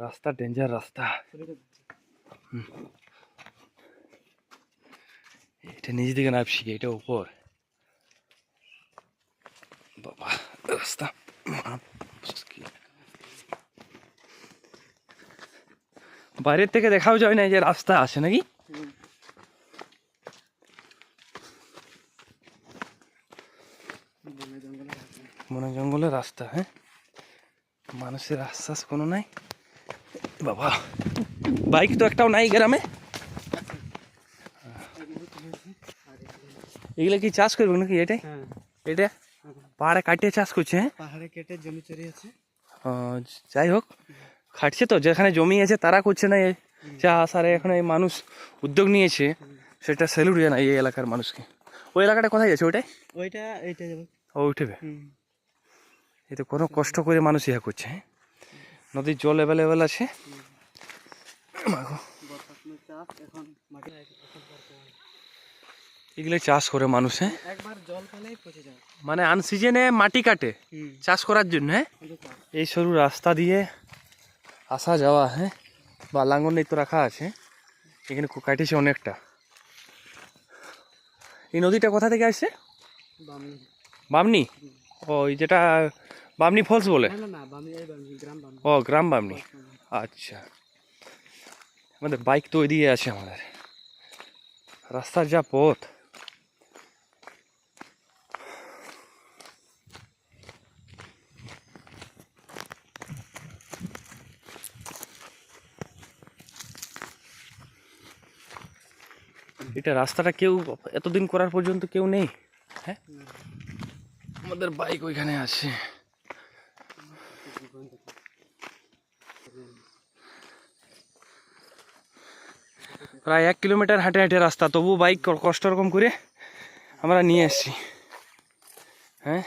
রাস্তা ডেঞ্জার রাস্তা। এটা নিচ দিকে নামছি এটা উপর। বাবা, রাস্তা। বাইরের থেকে দেখাও যায় না যে রাস্তা আছে নাকি? মনে জঙ্গলের রাস্তা হ্যাঁ? মানুষের আশ্বাস কোনো নাই। বাবা বাইক তো একটাও নাই গ্রামে। এগুলো কি চাষ করবে নাকি এটাই? হ্যাঁ। এটা? পাহাড়ে কাটিয়ে চাষ করছে হ্যাঁ? পাহাড়ে কেটে জমি চড়িয়েছে যাই হোক খাটছে তো যেখানে জমি আছে তারা করছে না চাষ আর এখন এই মানুষ উদ্যোগ নিয়েছে সেটা স্যালুট না এই এলাকার মানুষকে। ওই এলাকাটা কোথায় আছে ওইটাই? ওইটা এইটা যাবে। ও উঠবে? হুম। এই তো কোনো কষ্ট করে মানুষ ইহা করছে হ্যাঁ? নদীর জল অ্যাভেলেবেল আছে। এগুলো চাষ করে মানুষ হ্যাঁ? মানে আনসিজনে মাটি কাটে। চাষ করার জন্য হ্যাঁ? এই সরু রাস্তা দিয়ে আসা যাওয়া হ্যাঁ? বা লাঙ্গল তো রাখা আছে। এখানে কাটিছে অনেকটা। এই নদীটা কোথা থেকে আসছে? বামনি? ও যেটা বামনি ফলস বলে? ও গ্রাম বামনি। আচ্ছা। আমাদের বাইক তো ওইদিকে আছে আমাদের। রাস্তার যা পথ। এটা রাস্তাটা কেউ এতদিন করার পর্যন্ত কেউ নেই? হ্যাঁ? আমাদের বাইক ওইখানে আছে। প্রায় এক কিলোমিটার হাঁটে হাঁটে রাস্তা তবু বাইক কষ্ট রকম করে আমরা নিয়ে আসি হ্যাঁ?